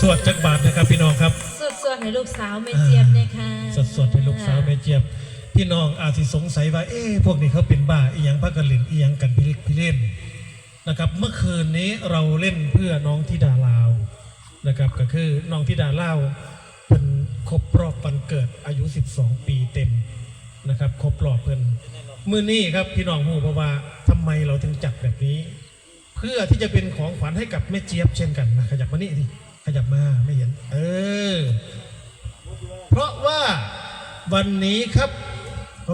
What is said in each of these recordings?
สวดจักบาทนะครับพี่น้องครับสดสดให้ลูกสาวแม่เจี๊ยบเนี่ยค่ะสดสดๆให้ลูกสาวแม่เจี๊ยบ พี่น้องอาจสิสงสัยว่า เอ๊ะพวกนี้เขาเป็นบ้าอีหยังพักกันเล่นอีหยังกันพี่เล็กพี่เล่นนะครับ เมื่อคืนนี้เราเล่นเพื่อน้องธิดาลาวนะครับ ก็คือน้องธิดาลาวเป็นครบรอบวันเกิดอายุ 12 ปีเต็มนะครับ ครบรอบเพิ่นมือนี้ครับพี่น้องหูเพราะว่าทำไมเราถึงจัดแบบนี้ เพื่อที่จะเป็นของขวัญให้กับแม่เจี๊ยบเช่นกันนะขยับมานี่ดิ ขยับมาไม่เห็น เออ เพราะว่าวันนี้ครับ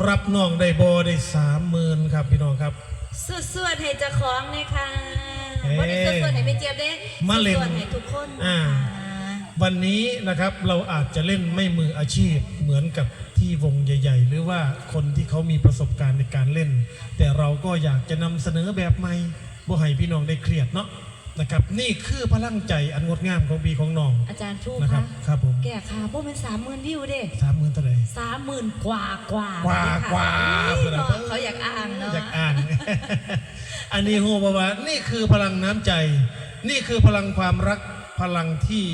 รับน้องได้บอได้สามหมื่นครับพี่น้องครับสดสดให้เจ้าของเนี่ยค่ะเอ๊ะวันนี้สดสดให้แม่เจี๊ยบเด้มาเล่นสดๆให้ทุกคนอ่านะคะวันนี้นะครับเราอาจจะเล่นไม่มืออาชีพเหมือนกับที่วงใหญ่ ๆ หรือว่าคนที่เขามีประสบการณ์ในการเล่น แต่เราก็อยากจะนำเสนอแบบใหม่บ่ให้พี่น้องได้เครียดเนาะ นะครับ นี่คือพลังใจอันงดงามของพี่ของน้องอาจารย์ทูกนะครับคะครับผมแก่ค่ะพวกมันสามหมื่นวิวเด้สามหมื่นเท่าไหร่ สามหมื่นกว่ากว่ากว่าเลยค่ะกว่าอุ๊ยเนาะเขาอยากอ่านเนาะ อยากอ่าน อันนี้โฮบว่า นี่คือพลังน้ำใจ นี่คือพลังความรักพลังที่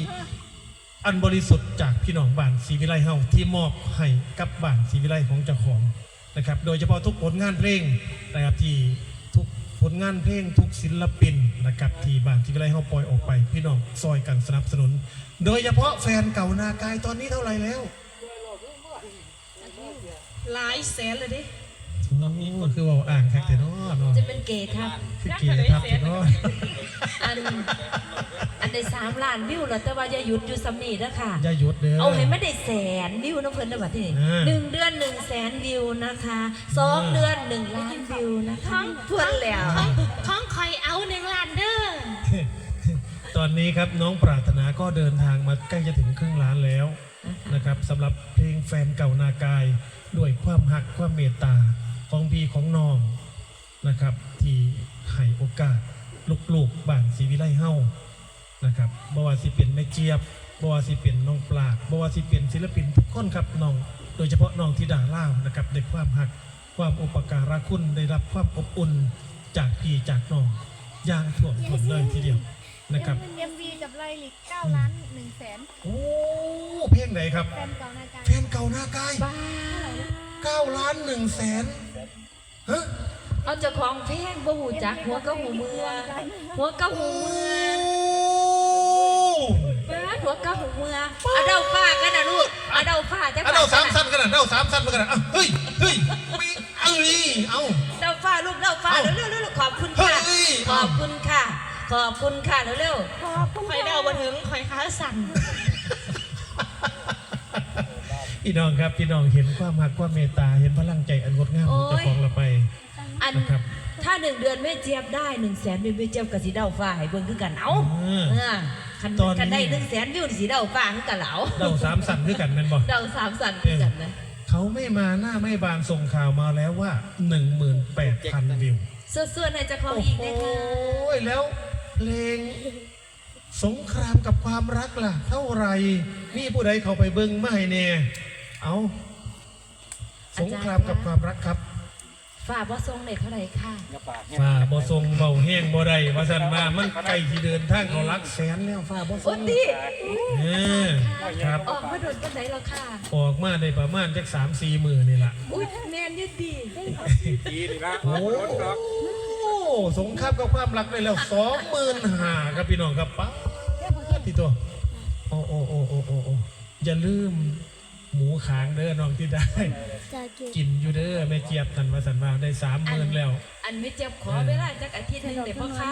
อันบริสุทธิ์จากพี่น้องบ้านศรีวิไลเฮาที่มอบให้กับบ้านศรีวิไลของเจ้าของนะครับ โดยเฉพาะทุกผลงานเพลงนะครับที่ทุกผ ลงานเพลงทุกศิลปินนะครับที่บ้านศรีวิไลเฮาปล่อยออกไป พี่น้องซอยกันสนับสนุน โดยเฉพาะแฟนเก่านากายตอนนี้เท่าไหร่แล้ว หลายแสนเลยเด้ก็คือว่าอ่างคักแต่เนาะเนาะจะเป็นเกย์ครับคือเกียรติครับแต่เนาะอันอั นได้สามล้านวิวแล้วแต่ว่าอย่าหยุดอยู่สำนีเด้อค่ะ อย่าหยุดเด้อเอาให้ไม่ได้แสนวิวนะเพิ่นนะบัดนี้อ่าหนึ่งเดือนหนึ่งแสนวิวนะคะสองเดือนหนึ่งล้านวิวนะคะเพื่อนแล้วของคอยเอาหนึ่งล้านเด้อตอนนี้ครับน้องปรารถนาก็เดินทางมาใกล้จะถึงครึ่งล้านแล้วนะครับสำหรับเพลงแฟนเก่านากายด้วยความหักความเมตตาของพี่ของน้องนะครับ ที่ให้โอกาสลูกๆบ้านศรีวิไลเฮา นะครับบ่ว่าสิเป็นแม่เจี๊ยบบ่ว่าสิเป็นน้องปลาดบ่ว่าสิเป็นศิลปินทุกคนครับน้อง โดยเฉพาะน้องธิดาล่าวนะครับได้ความหักความอุปการะคุณได้รับความอบอุ่นจากพี่จากน้องอย่างถ่วงท้นเลยทีเดียวนะครับ เอ็มวีกับไลลิก9ล้าน1แสนโอ้เพลงไหนครับ แฟนเก่านายการเพลงเก่าหน้ากายบ้า9ล้าน1แสนฮะเอาเจ้าของเพลงบ่หูจักหัวก็หูเมือ หัวก็หูเมือบ้า หัวก็หูเมือเอาเดาฟ้ากันนะลูกเอาเดาฟ้าจังอะเดาสามสั้นกันนะเดาสามสั้นกันนะอะเฮ้ยเฮ้ยมีเอ้ยเอาเดาฟ้าลูกเดาฟ้าเอ้าเร็วๆเร็วๆขอบคุณค่ะเฮ้ยขอบคุณค่ะ ขอบคุณค่ะเร็วขอบคุณคอยเดาบ่ถึงคอยขาสั่นพี่น้องครับพี่น้องเห็นความหักความเมตตาเห็นพลังใจอันงดงามของเจ้าของเราไปๆอันนะครับถ้าหนึ่งเดือนไม่เจี๊ยบได้หนึ่งแสนวิวไม่เจี๊ยบกับสีเดาฟ้าให้เบิ่งคือกันเอาอืมเออ คันตอนนี้ คันได้หนึ่งแสนวิวสีเดาฟ้าคือกันเหลาเดาสามสั้นคือกันแมันบอก เดาสามสันคือกันนะเขาไม่มาหน้าไม่บานส่งข่าวมาแล้วว่า 18,000 วิว ส่วนๆในเจะของโอ้อีกโหนะคะแล้วเพลงสงครามกับความรักล่ะ เท่าไหรมีผู้ใดเขาไปเบิ้งไม่แน่เอาสงครามกับความรักครับ ฝากว่าทรงเด็กเท่าไหร่ค่ะ ฝ่าบ่ทรงเบาแห้งบ่ได้ว่าสันมามันไกลที่เดินทางเขารักแสนแล้วฝ่าบ่ทรโอ้งดีเออครับ ออกมาโดนกันไหนแล้วค่ะ ออกมาได้ประมาณจักสามสี่มือนี่ล่ะ อุ้ยแมนยืดดีโอ้สงครามกับความรักได้แล้วสองหมื่นห้าครับพี่น้องครับป้าดที่ตัว โอ้โอ้โอ้โอ้โอ้โอ้อย่าลืม หมูขางเด้อน้องที่ได้ จะเก็บกินอยู่เด้อแม่เจี๊ยบตันวาสันว่าได้สามหมื่นแล้ว อันไม่เจ็บขอเวลาจักอาทิตย์หนึงเดี๋ยวพ่อค้า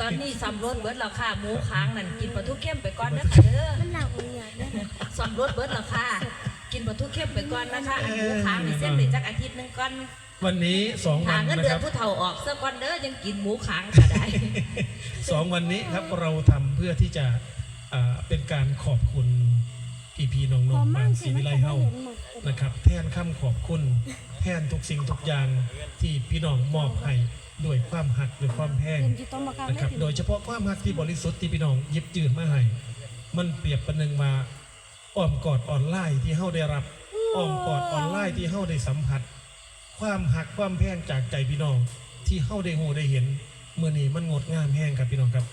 ตอนนี้สำรวจเบิร์ดแล้วค่ะหมูค้างนั่นกินปลาทูเข้มไปก่อนนะคะเด้อมันหนักเลยอะเนี่ยสำรวจเบิร์ดแล้วค่ะกินปลาทูเข้มไปก่อนนะคะอันหมูค้างนี่เส้นไปจักอาทิตย์หนึงก่อนวันนี้สองวัหานเงินนะเดืคอนรับผู้เฒ่าออกเสื้อก่อนเด้อยังกินหมูค้างก็ได้ สองวันนี้ครับเราทำเพื่อที่จะอ่าเป็นการขอบคุณ พี่พี่น้องพน้อองมั่บ้างนสิศรีมัวินไลจะเฮาเห็นหมดนะครับ แทนคำขอบคุณ แทนทุกสิ่งทุกอย่างที่พี่น้องมอบให้ด้วยความหักด้วยความแพงเห็นที่ต้องมาการนะครับ โดยเฉพาะความหักที่บริสุทธิ์ที่พี่น้องหยิบจืดมาให้มันเปรียบประหนึ่งมาอ้อมกอดออนไลน์ที่เฮาได้รับอ้อมกอดออนไลน์ที่เฮาได้สัมผัส ความหักความแพงจากใจพี่น้อง ที่เฮาได้หูได้เห็นเมื่อนี้มันงดงามแห้งครับพี่น้องครับ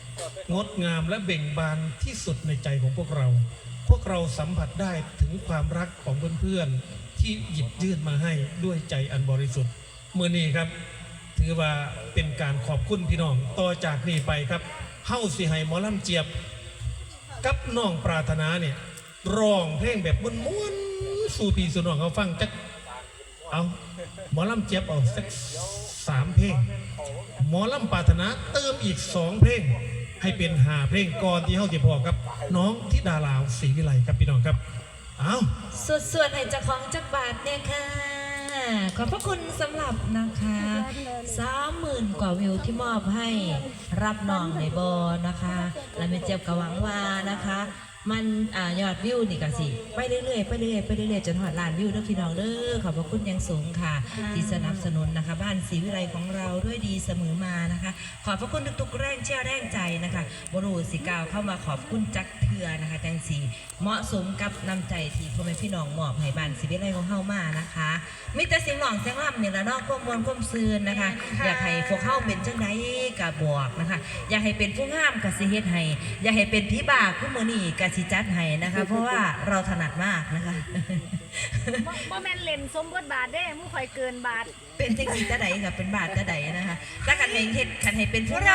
งงดงามและเบ่งบานที่สุดในใจของพวกเราพ วกเราสัมผัสได้ถึงความรักของเพื่อนๆที่หยิบยื่นมาให้ด้วยใจอันบริสุทธิ์เมื่อนี้ครับ ถือว่าเป็นการขอบคุณพี่น้องต่อจากนี้ไปครับเฮ้าสิให้หมอลำเจี๊ยบ กับน้องปรารถนาเนี่ยร้องเพลงแบบม้วนๆสู่พี่สู่น้องเขาฟังจักเอาหมอลำเจี๊ยบเอาสักสามเพลง หมอลำปรารถนาเติมอีกสองเพลง ให้เป็นหาเพลงก่อนที่เฮาจะพอกับ น้องทิดาลาวศรีวิไลครับพี่น้องครับเอาส่วนๆให้เจ้าของจักบาทเนี่ยค่ะ ขอบพระคุณสำหรับนะคะสามหมื่นกว่าวิวที่มอบให้รับน้องในบอนะคะ และเมเจ็บกระหวังว่านะคะ มันอ่ายอดวิวนี่ก็สิ ไปเรื่อยๆไปเรื่อยๆไปเรื่อยๆจนหอดล้านวิวเด้อพี่น้องเด้อขอบพระคุณอยังสูงค่ะ ที่สนับสนุนนะคะ บ้านศรีวิไลของเราด้วยดีเสมอมานะคะ ขอบพระคุณทุกๆแรงเชื่อแรงใจนะคะบรูสิกาวเข้ามาขอบคุณจักเทือนะคะจังสีเหมาะสมกับน้ำใจที่พ่อแม่พี่น้องมอบให้บ้านศรีวิไลของเฮามานะคะมีแต่เสียงหลองเสียงล่ำนี่ละเนาะก้มมวนก้มซืนนะคะ อยากให้พวกเฮาเป็นจังไดกะบอกนะคะ อยากให้เป็นผู้งามกะสิเฮ็ดให้อยากให้เป็นพี่บาคู่มือนี่กะสิจัดให้นะคะ เพราะว่าเราถนัดมากนะคะบ่แม่นเล่นสมบทบาทเด้มู่ข่อยเกินบาท เป็นจังสีตะใดค่ะเป็นบาทตะใดนะคะถ้าคันให้เฮ็ดคันให้เป็นผู้งาม